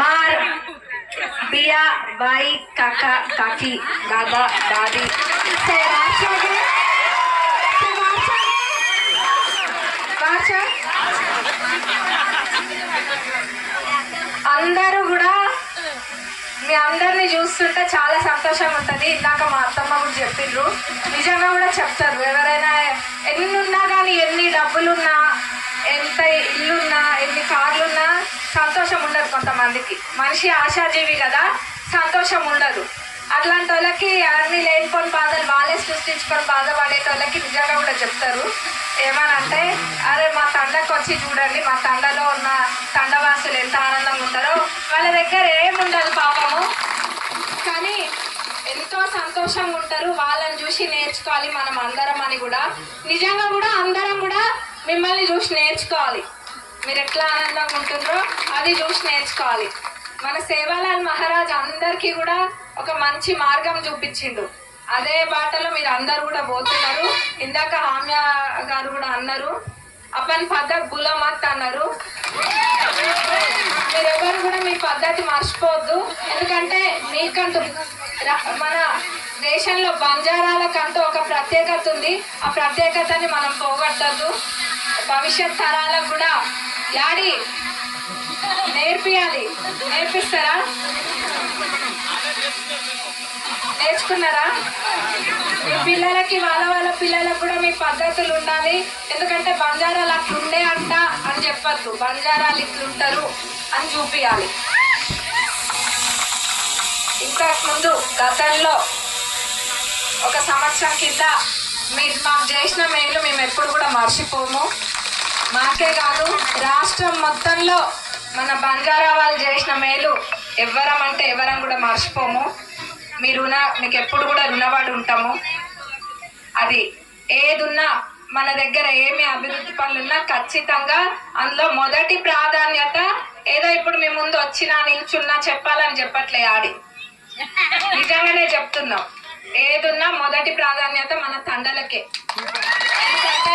মার বিয়া ভাই কাকা কাকি দাদা দাদি అందరూ కూడా మీ అందరిని చూస్తుంటే చాలా సంతోషం ఉంటుంది. ఇందాక మా అత్తమ్మ కూడా చెప్పిండ్రు. నిజంగా కూడా చెప్తారు. ఎవరైనా ఎన్ని సంతోషం ఉండదు కొంతమందికి. మనిషి ఆశాజీవి కదా సంతోషం ఉండదు. అట్లాంటి వాళ్ళకి అన్ని లేనిపోని బాధలు వాళ్ళే సృష్టించుకొని బాధపడేటోళ్ళకి నిజంగా కూడా చెప్తారు. ఏమనంటే అరే మా తండకు వచ్చి చూడండి మా తండలో ఉన్న తండవాసులు ఎంత ఆనందంగా ఉంటారో. వాళ్ళ దగ్గర ఏముండదు పాపము. కానీ ఎంతో సంతోషంగా ఉంటారు. వాళ్ళని చూసి నేర్చుకోవాలి మనం అందరం అని కూడా. నిజంగా కూడా అందరం కూడా మిమ్మల్ని చూసి నేర్చుకోవాలి. మీరు ఎట్లా ఆనందంగా ఉంటుండ్రో అది చూసి నేర్చుకోవాలి. మన సేవాలాల్ మహారాజ్ అందరికీ కూడా ఒక మంచి మార్గం చూపించిండు. అదే బాటలో మీరు అందరు కూడా పోతున్నారు. ఇందాక హామ్య గారు కూడా అన్నారు. అప్పని పద్ధతి గులమత్ అన్నారు. మీరెవరు కూడా మీ పద్ధతి మర్చిపోవద్దు ఎందుకంటే మీకంటూ మన దేశంలో బంజారాలకంటూ ఒక ప్రత్యేకత ఉంది. ఆ ప్రత్యేకతని మనం పోగొట్టద్దు. భవిష్యత్ తరాలకు కూడా యాడి నేర్పియాలి. నేర్పిస్తారా? నేర్చుకున్నారా? మీ పిల్లలకి వాళ్ళ వాళ్ళ పిల్లలకు కూడా మీ పద్ధతులు ఉండాలి. ఎందుకంటే బంజారాలు అట్లుండే అంట అని చెప్పద్దు. బంజారాలు ఇట్లుంటారు అని చూపించాలి ఇంతకుముందు గతంలో ఒక సంవత్సరం కింద మీరు మాకు చేసిన మేలు మేము ఎప్పుడు కూడా మర్చిపోము. మాకే కాదు రాష్ట్రం మొత్తంలో మన బంజారా వాళ్ళు చేసిన మేలు ఎవ్వరం అంటే ఎవరం కూడా మర్చిపోము. మీ రుణ మీకు ఎప్పుడు కూడా రుణవాడు ఉంటాము. అది ఏదున్నా మన దగ్గర ఏమి అభివృద్ధి పనులున్నా ఖచ్చితంగా అందులో మొదటి ప్రాధాన్యత ఏదో ఇప్పుడు మీ ముందు వచ్చినా నిల్చున్నా చెప్పాలని చెప్పట్లే ఆడి. నిజంగానే చెప్తున్నాం. ఏదున్నా మొదటి ప్రాధాన్యత మన తండలకే. ఎందుకంటే